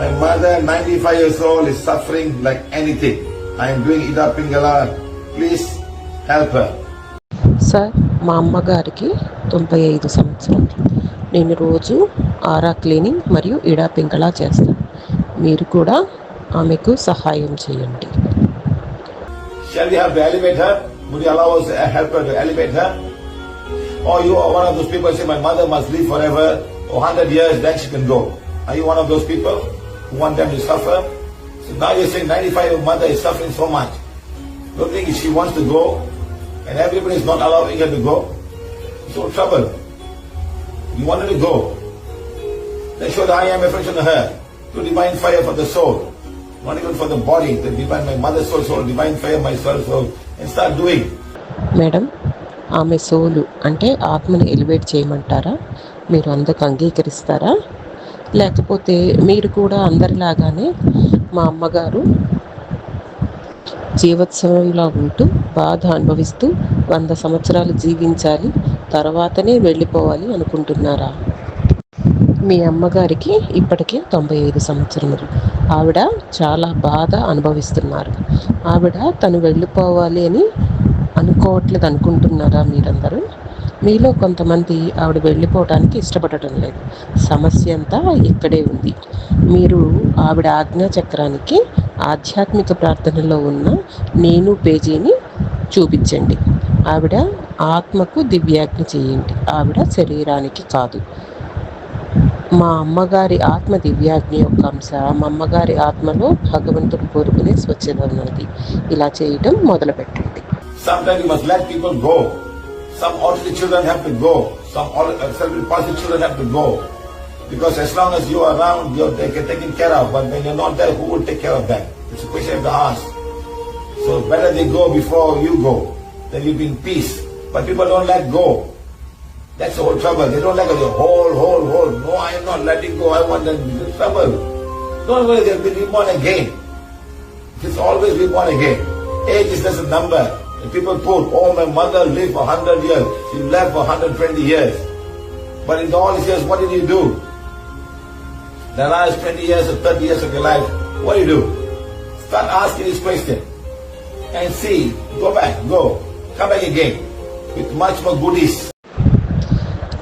My mother, 95 years old, is suffering like anything. I am doing Ida Pingala. Please help her. Sir మా అమ్మగారికి తొంభై ఐదు సంవత్సరాలు నేను రోజు ఆరా క్లీనింగ్ మరియు ఇడా పింగళా చేస్తాను మీరు కూడా ఆమెకు సహాయం చేయండి Shall we have to elevate her? Would you allow us to help her to elevate her? Or you are one of those people who say, my mother must live forever, or 100 years, then she can go. Are you one of those people who want them to suffer? So now you're saying 95 your mother is suffering so much. Don't think she wants to go, and everybody is not allowing her to go. So trouble. You want her to go. Then show the I am affection to her. To divine fire for the soul. Not even for the body. The divine, my mother's soul, soul, divine fire, my soul, soul. And start doing. Madam ఆమె soul అంటే ఆత్మని elevate చేయమంటారా మీరు అందుకు అంగీకరిస్తారా లేకపోతే మీరు కూడా అందరిలాగానే మా అమ్మగారు జీవోత్సవంలా ఉంటూ బాధ అనుభవిస్తూ వంద సంవత్సరాలు జీవించాలి తర్వాతనే వెళ్ళిపోవాలి అనుకుంటున్నారా? మీ అమ్మగారికి ఇప్పటికే తొంభై ఐదు సంవత్సరములు. ఆవిడ చాలా బాధ అనుభవిస్తున్నారు. ఆవిడ తను వెళ్ళిపోవాలి అని అనుకోవట్లేదు అనుకుంటున్నారా మీరందరూ? మీలో కొంతమంది ఆవిడ వెళ్ళిపోవడానికి ఇష్టపడటం లేదు. సమస్య అంతా ఇక్కడే ఉంది. మీరు ఆవిడ ఆజ్ఞాచక్రానికి ఆధ్యాత్మిక ప్రార్థనలో ఉన్న నేను పేజీని చూపించండి. ఆవిడ ఆత్మకు దివ్యాజ్ఞ చేయండి. ఆవిడ శరీరానికి కాదు. మా అమ్మగారి ఆత్మ దివ్యాగ్ని యొక్క అంశ. మా అమ్మగారి ఆత్మలో భగవంతుడు కోరుకునే స్వచ్ఛత ఉన్నది. ఇలా చేయటం మొదలు పెట్టండి Sometimes you must let people go. Some orderly children have to go. Some uh, children have to go. Because as long as you are around, you're taken, care of. But when you're not there, who will take care of them? It's a question have to ask. So better they go before you go. Then you'll be in peace. But people don't let go. That's the whole trouble. They don't let go. They hold, hold, hold. No, I am not letting go. I want them. to trouble. Don't worry, they'll be reborn again. It's always reborn again. Age is just a number. And people put, oh, my mother lived for 100 years. She lived for 120 years. But in all these years, what did you do? The last 20 years or 30 years of your life, what do you do? Start asking this question. And see, go back, go. Come back again. With much more goodies.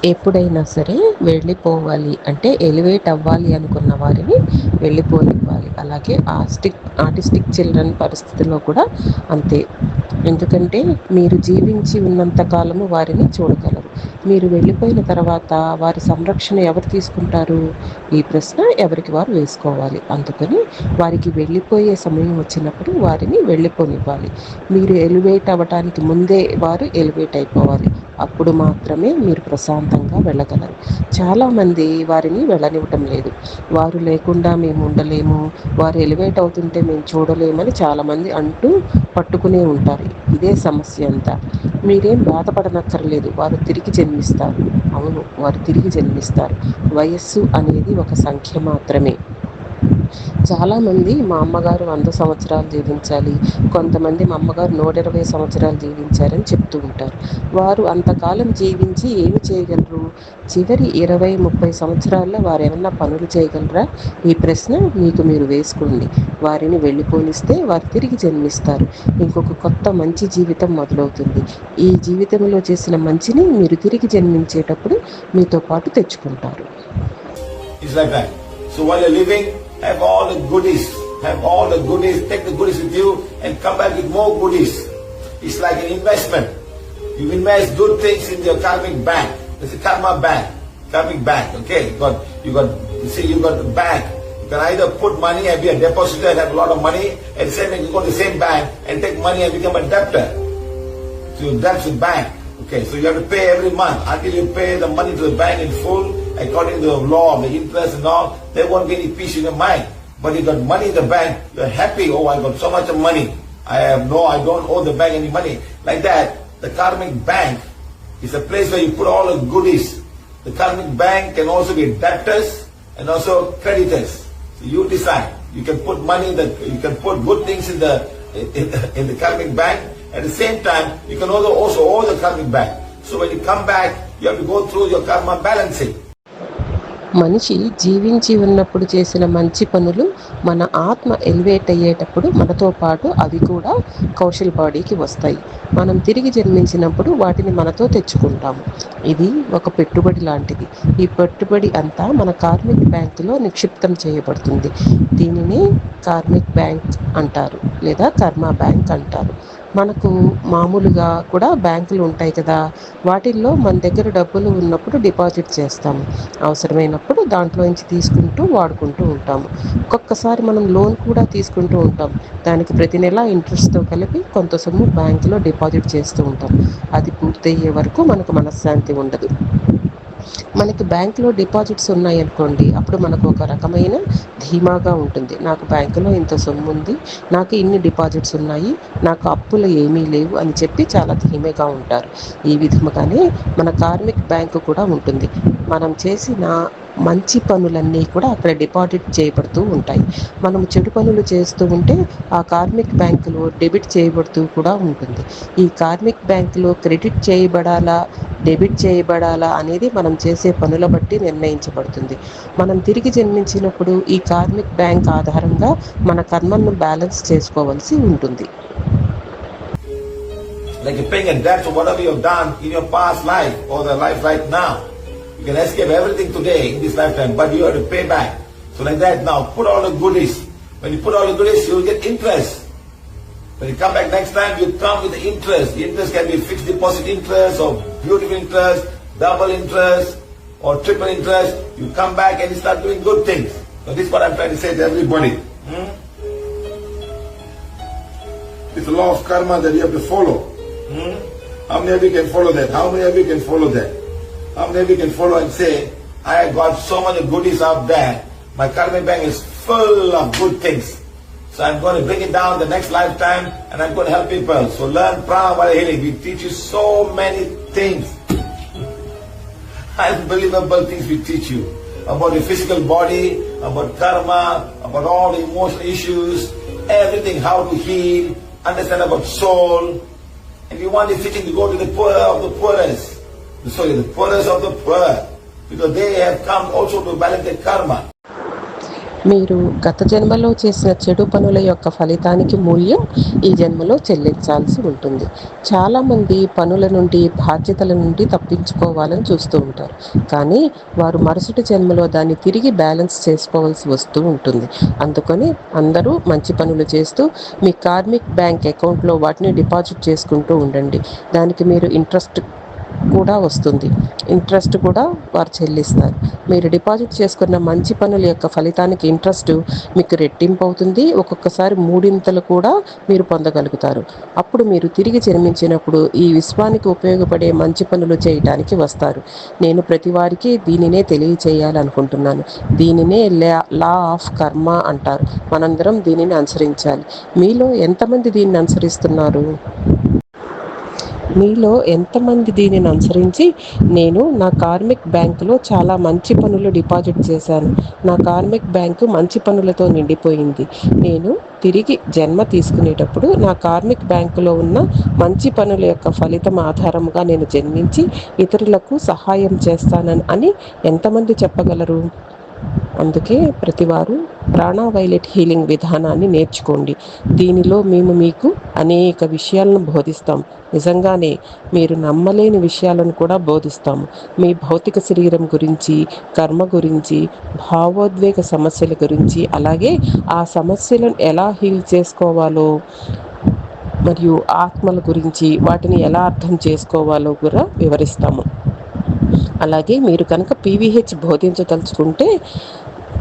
ఎప్పుడైనా సరే వెళ్ళిపోవాలి అంటే elevate అవ్వాలి అనుకున్న వారిని వెళ్ళిపోయి ఉండాలి. అలాగే ఆస్టిక్ ఆర్టిస్టిక్ చిల్డ్రన్ పరిస్థితిలో కూడా అంతే. ఎందుకంటే మీరు జీవించి ఉన్నంత కాలము వారిని చూడగలరు. మీరు వెళ్ళిపోయిన తర్వాత వారి సంరక్షణ ఎవరు తీసుకుంటారు? ఈ ప్రశ్న ఎవరికి వారు వేసుకోవాలి. అందుకని వారికి వెళ్ళిపోయే సమయం వచ్చినప్పుడు వారిని వెళ్ళిపోనివ్వాలి. మీరు ఎలివేట్ అవ్వటానికి ముందే వారు ఎలివేట్ అయిపోవాలి. అప్పుడు మాత్రమే మీరు ప్రశాంతంగా వెళ్ళగలరు. చాలామంది వారిని వెళ్ళనివ్వటం లేదు. వారు లేకుండా మేము ఉండలేము. వారు ఎలివేట్ అవుతుంటే మేము చూడలేమని చాలామంది అంటూ పట్టుకునే ఉంటారు. ఇదే సమస్య అంతా. మీరేం బాధపడనక్కర్లేదు. వారు తిరిగి జన్మిస్తారు. అవును వారు తిరిగి జన్మిస్తారు. వయస్సు అనేది ఒక సంఖ్య మాత్రమే. చాలామంది మా అమ్మగారు వంద సంవత్సరాలు జీవించాలి. కొంతమంది మా అమ్మగారు నూట ఇరవై సంవత్సరాలు జీవించారని చెప్తూ ఉంటారు. వారు అంతకాలం జీవించి ఏమి చేయగలరు? చివరి ఇరవై ముప్పై సంవత్సరాల్లో వారు ఏమన్నా పనులు చేయగలరా? ఈ ప్రశ్న మీకు మీరు వేసుకోండి. వారిని వెళ్ళిపోనిస్తే వారు తిరిగి జన్మిస్తారు. ఇంకొక కొత్త మంచి జీవితం మొదలవుతుంది. ఈ జీవితంలో చేసిన మంచిని మీరు తిరిగి జన్మించేటప్పుడు మీతో పాటు తెచ్చుకుంటారు. It's like that. So while you're living, have all the goodies. Have all the goodies. Take the goodies with you and come back with more goodies. It's like an investment. You invest good things in your karmic bank. It's a karma bank. Karmic bank. Okay. You got you got you see you got the bank. You can either put money and be a depositor and have a lot of money, and same you go to the same bank and take money and become a debtor. So that's the bank. Okay, so you have to pay every month until you pay the money to the bank in full according to the law, the interest and all. There won't be any peace in your mind. But you got money in the bank, you're happy. Oh, I got so much money. I have no, I don't owe the bank any money. Like that, the karmic bank is a place where you put all the goodies. The karmic bank can also be debtors and also creditors. So you decide. You can put money that you can put good things in the in, in the karmic bank. At the same time, you can also also owe the karmic bank. So when you come back, you have to go through your karma balancing. మనిషి జీవించి ఉన్నప్పుడు చేసిన మంచి పనులు మన ఆత్మ elevate అయ్యేటప్పుడు మనతో పాటు అవి కూడా కౌశల్ బాడీకి వస్తాయి. మనం తిరిగి జన్మించినప్పుడు వాటిని మనతో తెచ్చుకుంటాము. ఇది ఒక పెట్టుబడి లాంటిది. ఈ పెట్టుబడి అంతా మన కార్మిక్ బ్యాంకులో నిక్షిప్తం చేయబడుతుంది. దీనిని కార్మిక్ బ్యాంక్ అంటారు లేదా కర్మ బ్యాంక్ అంటారు. మనకు మామూలుగా కూడా బ్యాంకులు ఉంటాయి కదా వాటిల్లో మన దగ్గర డబ్బులు ఉన్నప్పుడు డిపాజిట్ చేస్తాము. అవసరమైనప్పుడు దాంట్లో నుంచి తీసుకుంటూ వాడుకుంటూ ఉంటాము. ఒక్కొక్కసారి మనం లోన్ కూడా తీసుకుంటూ ఉంటాం. దానికి ప్రతి నెల ఇంట్రెస్ట్తో కలిపి కొంత సొమ్ము బ్యాంకులో డిపాజిట్ చేస్తూ ఉంటాం. అది పూర్తయ్యే వరకు మనకు మనశ్శాంతి ఉండదు. మనకి బ్యాంకులో డిపాజిట్స్ ఉన్నాయి అనుకోండి అప్పుడు మనకు ఒక రకమైన ధీమాగా ఉంటుంది. నాకు బ్యాంకులో ఇంత సొమ్ము ఉంది నాకు ఇన్ని డిపాజిట్స్ ఉన్నాయి నాకు అప్పులు ఏమీ లేవు అని చెప్పి చాలా ధీమగా ఉంటారు. ఈ విధముగానే మన కార్మిక్ బ్యాంకు కూడా ఉంటుంది. మనం చేసిన మంచి పనులన్నీ కూడా అక్కడ డిపాజిట్ చేయబడుతూ ఉంటాయి. మనం చెడు పనులు చేస్తూ ఉంటే ఆ కార్మిక్ బ్యాంకులో డెబిట్ చేయబడుతూ కూడా ఉంటుంది. ఈ కార్మిక్ బ్యాంకులో క్రెడిట్ చేయబడాలా డెబిట్ చేయబడాలా అనేది మనం చేసే పనుల బట్టి నిర్ణయించబడుతుంది. మనం తిరిగి జన్మించినప్పుడు ఈ కార్మిక్ బ్యాంక్ ఆధారంగా మన కర్మను బ్యాలెన్స్ చేసుకోవాల్సి ఉంటుంది. Like you're paying a debt for whatever you've done in your past life or the life right now. You can escape everything today in this lifetime, but you have to pay back. So like that now, put all the goodies. When you put all the goodies, you will get interest. When you come back next time, you come with the interest. The interest can be fixed deposit interest or beautiful interest, double interest or triple interest. You come back and you start doing good things. So this is what I'm trying to say to everybody. Hmm? It's the law of karma that you have to follow. Hmm? How many of you can follow that? How many of you can follow that? Um, many of you can follow and say, I got so many goodies out there. My karmic bank is full of good things. So I'm going to bring it down the next lifetime and I'm going to help people. So learn prana healing. We teach you so many things. Unbelievable things we teach you. About your physical body, about karma, about all the emotional issues, everything, how to heal, understand about soul. And you want the teaching to go to the poor of the poorest. Sorry, the poorest of the poor. Because they have come also to balance the karma. మీరు గత జన్మలో చేసిన చెడు పనుల యొక్క ఫలితానికి మూల్యం ఈ జన్మలో చెల్లించాల్సి ఉంటుంది చాలామంది పనుల నుండి బాధ్యతల నుండి తప్పించుకోవాలని చూస్తూ ఉంటారు కానీ వారు మరుసటి జన్మలో దాన్ని తిరిగి బ్యాలెన్స్ చేసుకోవాల్సి వస్తూ ఉంటుంది అందుకని అందరూ మంచి పనులు చేస్తూ మీ కార్మిక్ బ్యాంక్ అకౌంట్లో వాటిని డిపాజిట్ చేసుకుంటూ ఉండండి దానికి మీరు ఇంట్రెస్ట్ కూడా వస్తుంది. ఇంట్రెస్ట్ కూడా వారు చెల్లిస్తారు. మీరు డిపాజిట్ చేసుకున్న మంచి పనుల యొక్క ఫలితానికి ఇంట్రెస్ట్ మీకు రెట్టింపు అవుతుంది. ఒక్కొక్కసారి మూడింతలు కూడా మీరు పొందగలుగుతారు. అప్పుడు మీరు తిరిగి జన్మించినప్పుడు ఈ విశ్వానికి ఉపయోగపడే మంచి పనులు చేయడానికి వస్తారు. నేను ప్రతి వారికి దీనినే తెలియచేయాలనుకుంటున్నాను. దీనినే లా ఆఫ్ కర్మ అంటారు. మనందరం దీనిని అనుసరించాలి. మీలో ఎంతమంది దీన్ని అనుసరిస్తున్నారు? మీలో ఎంతమంది దీనిని అనుసరించి నేను నా కార్మిక్ బ్యాంకులో చాలా మంచి పనులు డిపాజిట్ చేశాను. నా కార్మిక్ బ్యాంకు మంచి పనులతో నిండిపోయింది. నేను తిరిగి జన్మ తీసుకునేటప్పుడు నా కార్మిక్ బ్యాంకులో ఉన్న మంచి పనుల యొక్క ఫలితం ఆధారంగా నేను జన్మించి ఇతరులకు సహాయం చేస్తానని అని ఎంతమంది చెప్పగలరు? అందుకే ప్రతివారు ప్రాణ వైలెట్ హీలింగ్ విధానాన్ని నేర్చుకోండి. దీనిలో మేము మీకు అనేక విషయాలను బోధిస్తాం. నిజంగానే మీరు నమ్మలేని విషయాలను కూడా బోధిస్తాము. మీ భౌతిక శరీరం గురించి కర్మ గురించి భావోద్వేగ సమస్యల గురించి అలాగే ఆ సమస్యలను ఎలా హీల్ చేసుకోవాలో మరియు ఆత్మల గురించి వాటిని ఎలా అర్థం చేసుకోవాలో కూడా వివరిస్తాము. అలాగే మీరు కనుక పీవీహెచ్ బోధించదలుచుకుంటే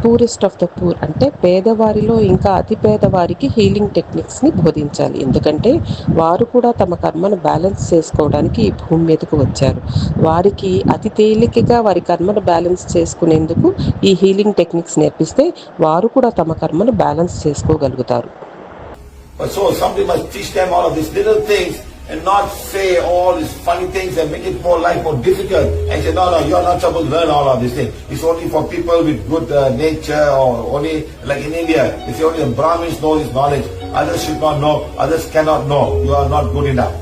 పూరెస్ట్ ఆఫ్ ద పూర్ అంటే పేదవారిలో ఇంకా అతి పేదవారికి హీలింగ్ టెక్నిక్స్ని బోధించాలి. ఎందుకంటే వారు కూడా తమ కర్మను బ్యాలెన్స్ చేసుకోవడానికి ఈ భూమి మీదకు వచ్చారు. వారికి అతి తేలికగా వారి కర్మను బ్యాలెన్స్ చేసుకునేందుకు ఈ హీలింగ్ టెక్నిక్స్ నేర్పిస్తే వారు కూడా తమ కర్మను బ్యాలెన్స్ చేసుకోగలుగుతారు. But so somebody must teach them all of these little things and not say all these funny things and make it more life more difficult and say, no, no, you're not supposed to learn all of these things. It's only for people with good uh, nature or only, like in India, they say only the Brahmins know this knowledge. Others should not know. Others cannot know. You are not good enough.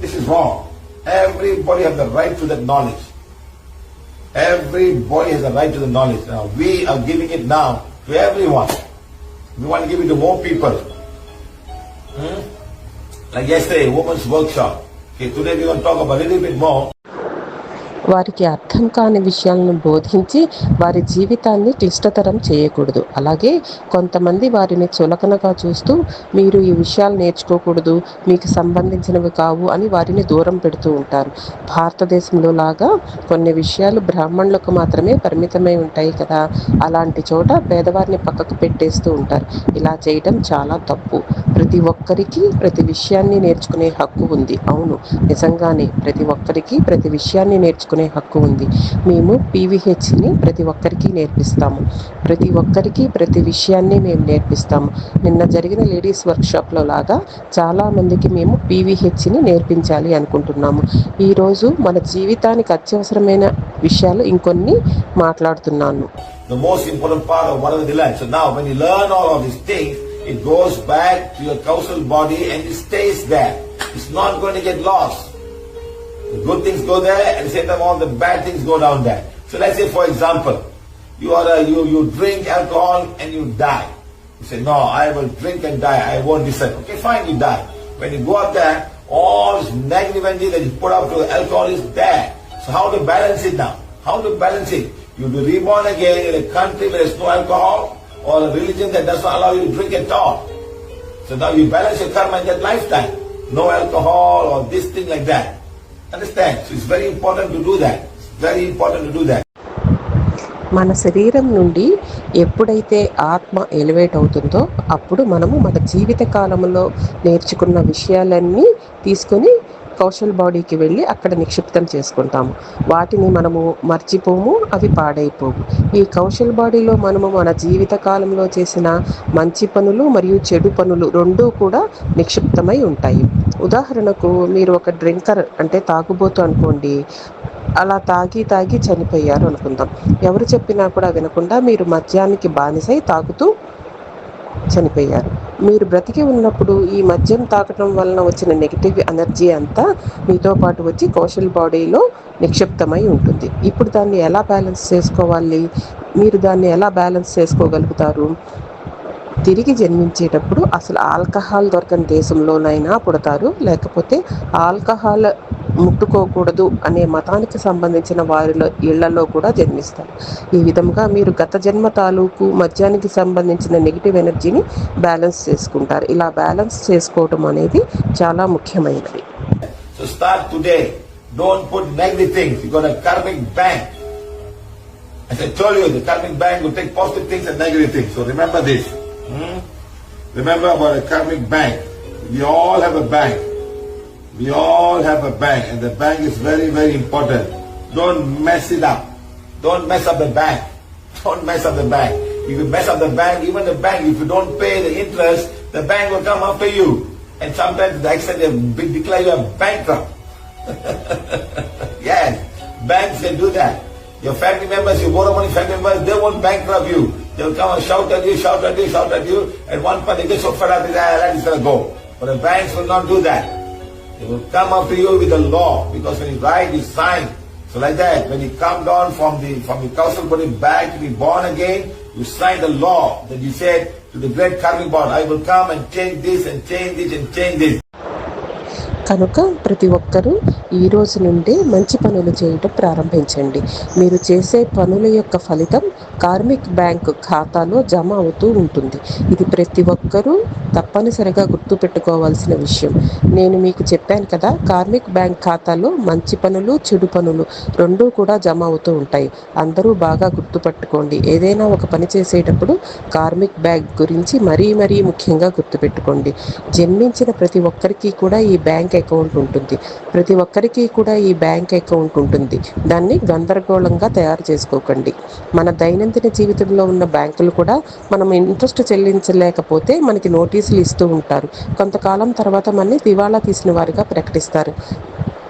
This is wrong. Everybody has the right to that knowledge. Everybody has a right to the knowledge. Now we are giving it now to everyone. We want to give it to more people. Like yesterday, women's workshop. Okay, today we're going to talk about a little bit more. వారికి అర్థం కాని విషయాలను బోధించి వారి జీవితాన్ని క్లిష్టతరం చేయకూడదు. అలాగే కొంతమంది వారిని చులకనగా చూస్తూ మీరు ఈ విషయాలు నేర్చుకోకూడదు మీకు సంబంధించినవి కావు అని వారిని దూరం పెడుతూ ఉంటారు. భారతదేశంలో లాగా కొన్ని విషయాలు బ్రాహ్మణులకు మాత్రమే పరిమితమై ఉంటాయి కదా. అలాంటి చోట పేదవారిని పక్కకు పెట్టేస్తూ ఉంటారు. ఇలా చేయడం చాలా తప్పు. ప్రతి ఒక్కరికి ప్రతి విషయాన్ని నేర్చుకునే హక్కు ఉంది. అవును నిజంగానే ప్రతి ఒక్కరికి ప్రతి విషయాన్ని నేర్చుకునే హక్కు ఉంది మేము పీవీహెచ్ని ప్రతి ఒక్కరికి నేర్పిస్తాము ప్రతి ఒక్కరికి ప్రతి విషయాన్ని మేము నేర్పిస్తాము నిన్న జరిగిన లేడీస్ వర్క్షాప్లో లాగా చాలామందికి మేము పీవీహెచ్ని నేర్పించాలి అనుకుంటున్నాము ఈరోజు మన జీవితానికి అత్యవసరమైన విషయాలు ఇంకొన్ని మాట్లాడుతున్నాను The most important part of whatever they learn. So now when you learn all of these things, it goes back to your causal body and it stays there. It's not going to get lost. The good things go there, and time, all the bad things go down there. So let's say, for example, you are a, you you drink alcohol and you die. You say, no, I will drink and die. I won't listen. Okay, fine, you die. When you go up there, all this negative energy that you put up to alcohol is there. So how to balance it now? How to balance it? You will be reborn again in a country where there's no alcohol or a religion that does not allow you to drink at all. So now you balance your karma in that lifetime. No alcohol or this thing like that. మన శరీరం నుండి ఎప్పుడైతే ఆత్మ elevate అవుతుందో అప్పుడు మనము మన జీవిత కాలంలో నేర్చుకున్న విషయాలన్నీ తీసుకొని కౌశల్ బాడీకి వెళ్ళి అక్కడ నిక్షిప్తం చేసుకుంటాము. వాటిని మనము మర్చిపోము అవి పాడైపోవు. ఈ కౌశల్ బాడీలో మనము మన జీవిత కాలంలో చేసిన మంచి పనులు మరియు చెడు పనులు రెండూ కూడా నిక్షిప్తమై ఉంటాయి. ఉదాహరణకు మీరు ఒక డ్రింకర్ అంటే తాగుబోతు అనుకోండి అలా తాగి తాగి చనిపోయారు అనుకుందాం. ఎవరు చెప్పినా కూడా వినకుండా మీరు మద్యానికి బానిసై తాగుతూ చనిపోయారు. మీరు బ్రతికి ఉన్నప్పుడు ఈ మద్యం తాగటం వలన వచ్చిన నెగిటివ్ ఎనర్జీ అంతా మీతో పాటు వచ్చి కౌశల్ బాడీలో నిక్షిప్తమై ఉంటుంది. ఇప్పుడు దాన్ని ఎలా బ్యాలెన్స్ చేసుకోవాలి? మీరు దాన్ని ఎలా బ్యాలెన్స్ చేసుకోగలుగుతారు? తిరిగి జన్మించేటప్పుడు అసలు ఆల్కహాల్ దొరకని దేశంలోనైనా పుడతారు. లేకపోతే ఆల్కహాల్ ముట్టుకోకూడదు అనే మతానికి సంబంధించిన వారిలో ఇళ్ళలో కూడా జన్మిస్తారు ఈ విధంగా మీరు గత జన్మ తాలూకు మద్యానికి సంబంధించిన నెగిటివ్ ఎనర్జీని బ్యాలెన్స్ చేసుకుంటారు ఇలా బ్యాలెన్స్ చేసుకోవటం అనేది చాలా ముఖ్యమైనది So start today. Don't put negative things. You got a karmic bank. As I told you, the karmic bank will take positive things and negative things. So remember this. Hmm? Remember about a karmic bank. We all have a bank. We all have a bank, and the bank is very, very important. Don't mess it up. Don't mess up the bank. Don't mess up the bank. If you mess up the bank, even the bank, if you don't pay the interest, the bank will come after you. And sometimes the extent they declare you a bankrupt. yes, banks can do that. Your family members, you borrow money, family members, they won't bankrupt you. They'll come and shout at you, shout at you, shout at you. At one point, they get so fed up, they say, ah, that is going to go. But the banks will not do that. They will come up to you with the law because when you write, you sign. So like that, when you come down from the from the council body back to be born again, you sign the law that you said to the great karmic bond, I will come and change this and change this and change this. కనుక ప్రతి ఒక్కరూ ఈ రోజు నుండే మంచి పనులు చేయటం ప్రారంభించండి మీరు చేసే పనుల యొక్క ఫలితం కార్మిక్ బ్యాంక్ ఖాతాలో జమ అవుతూ ఉంటుంది. ఇది ప్రతి ఒక్కరూ తప్పనిసరిగా గుర్తుపెట్టుకోవాల్సిన విషయం. నేను మీకు చెప్పాను కదా కార్మిక్ బ్యాంక్ ఖాతాలో మంచి పనులు చెడు పనులు రెండూ కూడా జమ అవుతూ ఉంటాయి. అందరూ బాగా గుర్తుపెట్టుకోండి. ఏదైనా ఒక పని చేసేటప్పుడు కార్మిక్ బ్యాంక్ గురించి మరీ మరీ ముఖ్యంగా గుర్తుపెట్టుకోండి. జన్మించిన ప్రతి ఒక్కరికి కూడా ఈ బ్యాంక్ అకౌంట్ ఉంటుంది. ప్రతి ఒక్కరికి కూడా ఈ బ్యాంక్ అకౌంట్ ఉంటుంది. దాన్ని గందరగోళంగా తయారు చేసుకోకండి. మన దైన దైనందిన జీవితంలో ఉన్న బ్యాంకులు కూడా మనం ఇంట్రెస్ట్ చెల్లించలేకపోతే మనకి నోటీసులు ఇస్తూ ఉంటారు. కొంతకాలం తర్వాత మనని దివాళా తీసిన వారిగా ప్రకటిస్తారు.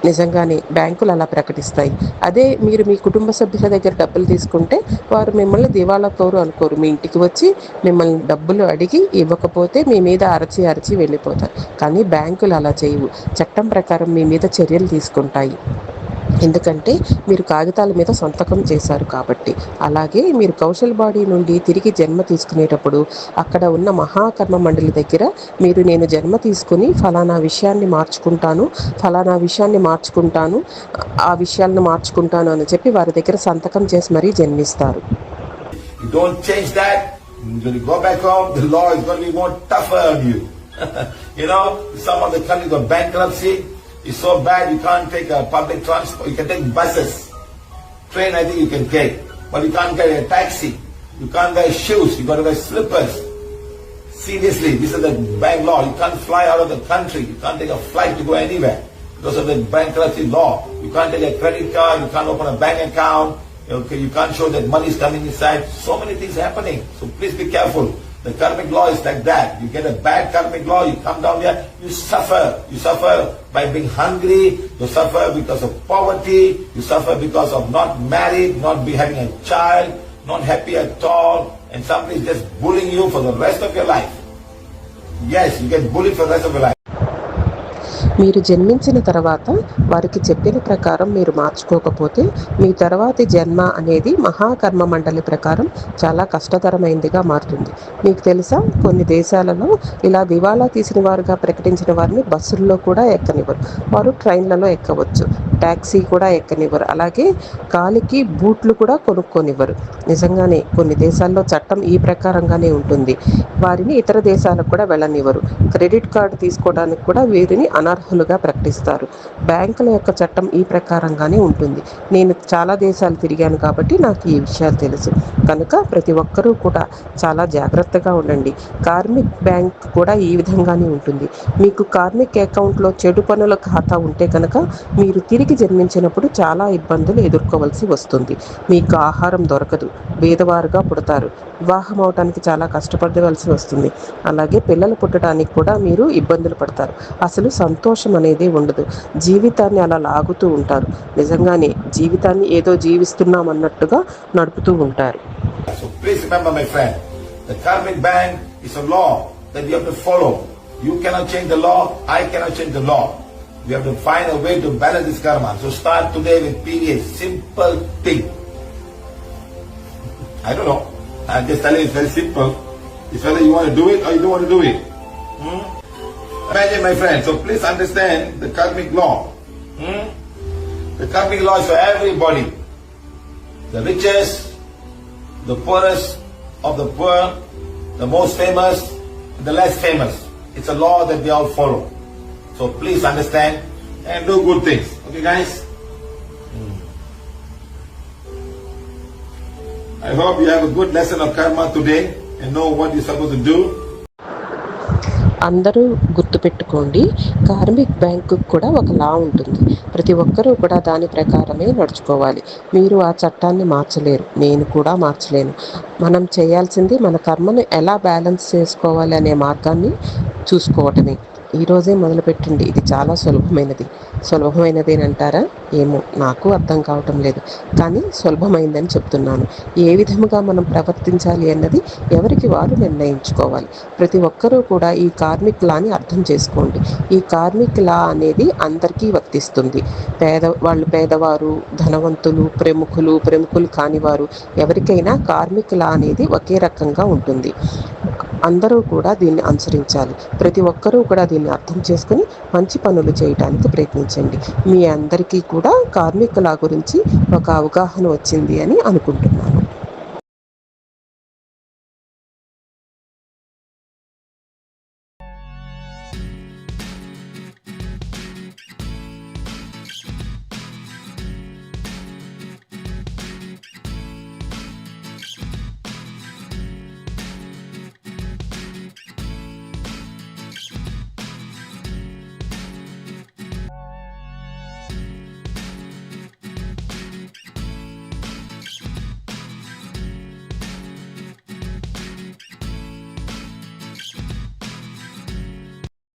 నిజంగానే బ్యాంకులు అలా ప్రకటిస్తాయి. అదే మీరు మీ కుటుంబ సభ్యుల దగ్గర డబ్బులు తీసుకుంటే వారు మిమ్మల్ని దివాళా కోరు అనుకోరు. మీ ఇంటికి వచ్చి మిమ్మల్ని డబ్బులు అడిగి ఇవ్వకపోతే మీ మీద అరచి అరచి వెళ్ళిపోతారు. కానీ బ్యాంకులు అలా చేయవు. చట్టం ప్రకారం మీ మీద చర్యలు తీసుకుంటాయి. ఎందుకంటే మీరు కాగితాల మీద సంతకం చేశారు కాబట్టి. అలాగే మీరు కౌశల్ బాడీ నుండి తిరిగి జన్మ తీసుకునేటప్పుడు అక్కడ ఉన్న మహాకర్మ మండలి దగ్గర మీరు నేను జన్మ తీసుకుని ఫలానా విషయాన్ని మార్చుకుంటాను ఫలానా విషయాన్ని మార్చుకుంటాను ఆ విషయాలను మార్చుకుంటాను అని చెప్పి వారి దగ్గర సంతకం చేసి మరీ జన్మిస్తారు. You know, some of the countries of bankruptcy. Is so bad you can't take a public transport. You can take buses. Train, I think you can take. But you can't get a taxi. You can't wear shoes. You got to wear slippers. Seriously, this is the bank law. You can't fly out of the country. You can't take a flight to go anywhere because of the bankruptcy law. You can't take a credit card. You can't open a bank account. Okay, you can't show that money is coming inside. So many things happening. So please be careful. The karmic law is like that. You get a bad karmic law, you come down here, you suffer. You suffer by being hungry. You suffer because of poverty. You suffer because of not married, not be having a child, not happy at all, and somebody is just bullying you for the rest of your life. Yes, you get bullied for the rest of your life. మీరు జన్మించిన తర్వాత వారికి చెప్పిన ప్రకారం మీరు మార్చుకోకపోతే మీ తర్వాతి జన్మ అనేది మహాకర్మ మండలి ప్రకారం చాలా కష్టతరమైందిగా మారుతుంది. మీకు తెలుసా? కొన్ని దేశాలలో ఇలా దివాలా తీసిన వారుగా ప్రకటించిన వారిని బస్సుల్లో కూడా ఎక్కనివ్వరు. వారు ట్రైన్లలో ఎక్కవచ్చు. ట్యాక్సీ కూడా ఎక్కనివ్వరు. అలాగే కాలికి బూట్లు కూడా కొనుక్కొనివ్వరు. నిజంగానే కొన్ని దేశాల్లో చట్టం ఈ ప్రకారంగానే ఉంటుంది. వారిని ఇతర దేశాలకు కూడా వెళ్ళనివ్వరు. క్రెడిట్ కార్డు తీసుకోవడానికి కూడా వీరిని అనర్హులుగా ప్రకటిస్తారు. బ్యాంకుల యొక్క చట్టం ఈ ప్రకారంగానే ఉంటుంది. నేను చాలా దేశాలు తిరిగాను కాబట్టి నాకు ఈ విషయాలు తెలుసు. కనుక ప్రతి ఒక్కరూ కూడా చాలా జాగ్రత్తగా ఉండండి. కార్మిక్ బ్యాంక్ కూడా ఈ విధంగానే ఉంటుంది. మీకు కార్మిక్ అకౌంట్లో చెడు పనుల ఖాతా ఉంటే కనుక మీరు తిరిగి జన్మించినప్పుడు చాలా ఇబ్బందులు ఎదుర్కోవలసి వస్తుంది. మీకు ఆహారం దొరకదు. బీదవారుగా పుడతారు. వివాహం అవటానికి చాలా కష్టపడవలసి వస్తుంది. అలాగే పిల్లలు పుట్టడానికి కూడా మీరు ఇబ్బందులు పడతారు. అసలు సంతోషం అనేది ఉండదు. జీవితాన్ని అలా లాగుతూ ఉంటారు. నిజంగానే జీవితాన్ని ఏదో జీవిస్తున్నాం అన్నట్టుగా నడుపుతూ ఉంటారు. So please remember, my friend, the karmic is a law that you have to follow. You cannot change the law, I cannot change the law. We have to find a way to balance this karma. So start today with PVA, simple thing. I don't know. I'm just telling you it's very simple. It's whether you want to do it or you don't want to do it. Hmm? Imagine, my friend, so please understand the karmic law. Hmm? The karmic law is for everybody. The richest, the poorest of the poor, the most famous, the less famous. It's a law that we all follow. So please understand eh, and do good things. Okay, guys? Hmm. I hope you have a good lesson of karma today and know what you're supposed to do. అందరూ గుర్తుపెట్టుకోండి karmic bank కూడా ఒక లా ఉంటుంది ప్రతి ఒక్కరూ కూడా దాని ప్రకారమే నడుచుకోవాలి మీరు ఆ చట్టాన్ని మార్చలేరు నేను కూడా మార్చలేను మనం చేయాల్సింది మన కర్మను ఎలా బ్యాలెన్స్ చేసుకోవాలి అనే మార్గాన్ని చూసుకోవటమే ఈరోజే మొదలుపెట్టండి ఇది చాలా సులభమైనది. సులభమైనది అని అంటారా ఏమో. నాకు అర్థం కావటం లేదు. కానీ సులభమైందని చెప్తున్నాను. ఏ విధముగా మనం ప్రవర్తించాలి అన్నది ఎవరికి వారు నిర్ణయించుకోవాలి. ప్రతి ఒక్కరూ కూడా ఈ కార్మిక్ లాని అర్థం చేసుకోండి. ఈ కార్మిక్ లా అనేది అందరికీ వర్తిస్తుంది. పేద వాళ్ళు పేదవారు ధనవంతులు ప్రముఖులు ప్రముఖులు కానివారు ఎవరికైనా కార్మిక్ లా అనేది ఒకే రకంగా ఉంటుంది. అందరూ కూడా దీన్ని అనుసరించాలి. ప్రతి ఒక్కరూ కూడా దీన్ని అర్థం చేసుకుని మంచి పనులు చేయడానికి ప్రయత్నించండి. మీ అందరికీ కూడా కార్మికుల గురించి ఒక అవగాహన వచ్చింది అని అనుకుంటున్నాను.